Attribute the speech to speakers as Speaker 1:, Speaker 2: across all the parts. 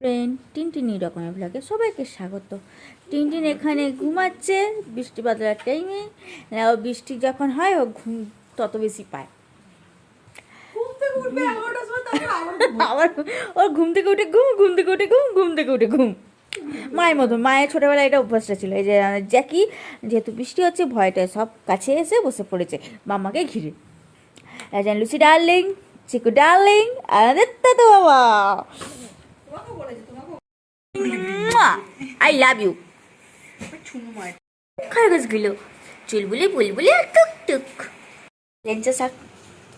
Speaker 1: Friend টিনটিনি রকমের ব্লগে সবাইকে স্বাগত। টিনটিন এখানে ঘুমাচ্ছে বৃষ্টি বাদলার টাইমে ও বৃষ্টি যখন হয় ও ঘুম তত বেশি পায়। আবার ওর ঘুম থেকে উঠে ঘুম ঘুম থেকে উঠে ঘুম ঘুম থেকে উঠে ঘুম। মায়ের মতো মায়ের ছোটোবেলায় এটা অভ্যাসটা ছিল। এই যে জ্যাকি যেহেতু বৃষ্টি হচ্ছে ভয়টা সব কাছে এসে বসে পড়েছে মাম্মাকে ঘিরে। একজন লুচি ডার্লিং চিকু ডার্লিং আর তো বাবা। আই লাভ ইউ খরগোশগুলো চুলবুলি, বুলবুলি আর টুক টুক লেঞ্চা শাক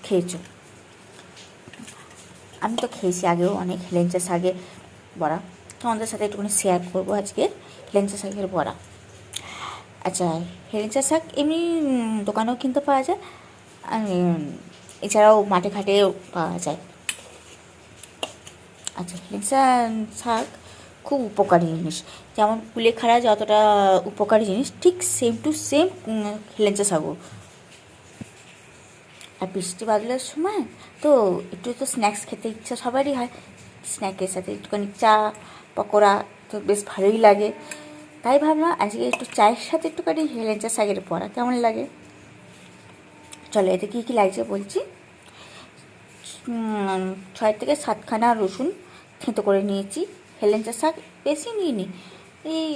Speaker 1: খেয়েছো? আমি তো খেয়েছি আগেও অনেক লেঞ্চা শাকের বড়া। তোমাদের সাথে একটুখানি শেয়ার করব আজকে লেঞ্চা শাকের বড়া। আচ্ছা হেলেঞ্চা শাক এমনি দোকানেও কিনতে পাওয়া যায়, আর এছাড়াও মাঠে ঘাটেও পাওয়া যায়। আচ্ছা হেলেঞ্চা শাক খুব উপকারী জিনিস। যেমন কুলেখাড়া যতটা উপকারী জিনিস, ঠিক সেম টু সেম হেলেঞ্চা শাকও আর বৃষ্টি বাদলের সময় তো একটু তো স্ন্যাক্স খেতে ইচ্ছা সবারই হয়। স্ন্যাকের সাথে একটুখানি চা, পকোড়া তো বেশ ভালোই লাগে। তাই ভাবলাম আজকে একটু চায়ের সাথে একটুখানি হেলেঞ্চা শাকের পড়া কেমন লাগে? চলো, এতে কী কী লাগছে বলছি? ছয় থেকে সাতখানা রসুন থেঁতো করে নিয়েছি। হেলেঞ্চা শাক বেশি নিইনি। এই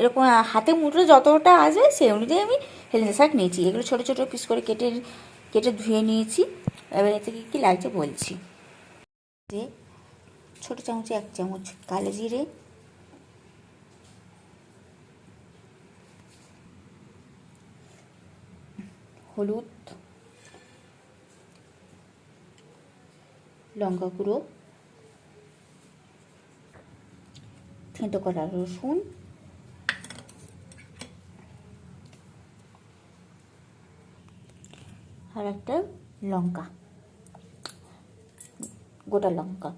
Speaker 1: এরকম হাতে মুঠো যতটা আসবে সেই অনুযায়ী আমি হেলেঞ্চা শাক নিয়েছি। এগুলো ছোটো ছোটো পিস করে কেটে কেটে ধুয়ে নিয়েছি। এবার এতে কী কী লাগছে বলছি। যে ছোটো চামচে, এক চামচ কালো জিরে। হলুদ। লঙ্কা গুঁড়ো। থেঁতো করা রসুন। আর একটা লঙ্কা, গোটা লঙ্কা।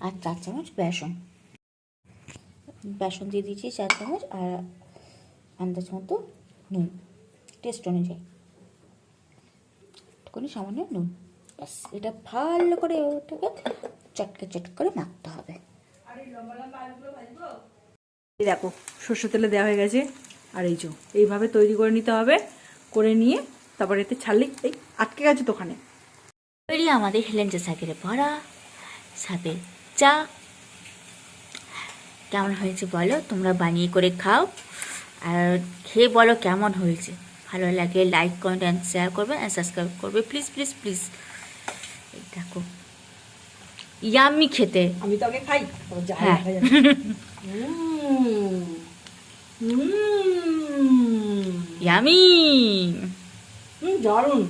Speaker 1: আর চার চামচ বেসন। বেসন দিয়ে দিয়েছি চার চামচ আর আন্দাজ মতো নুন। টেস্ট অনুযায়ী। একটুখানি সামান্য নুন। ব্যাস, এটা ভালো করে ওটাকে চটকে চট করে মাখতে হবে।
Speaker 2: দেখো সর্ষে তেলে দেওয়া হয়ে গেছে। আর এই যে, এইভাবে তৈরি করে নিতে হবে। করে নিয়ে তারপর এতে ছাড়লে এই আটকে গেছে তো ওখানে।
Speaker 1: তৈরি আমাদের হেলেঞ্চা শাকের বড়া সাপের চা। কেমন হয়েছে বলো? তোমরা বানিয়ে করে খাও। আর খেয়ে বলো কেমন হয়েছে? ভালো লাগে লাইক কমেন্ট অ্যান্ড শেয়ার করবে অ্যান্ড সাবস্ক্রাইব করবে। প্লিজ প্লিজ প্লিজ দেখো। ইয়াম্মি খেতে।
Speaker 2: আমি তো আগে খাই
Speaker 1: হ্যাঁ। ইয়ামি।
Speaker 2: দারুণ।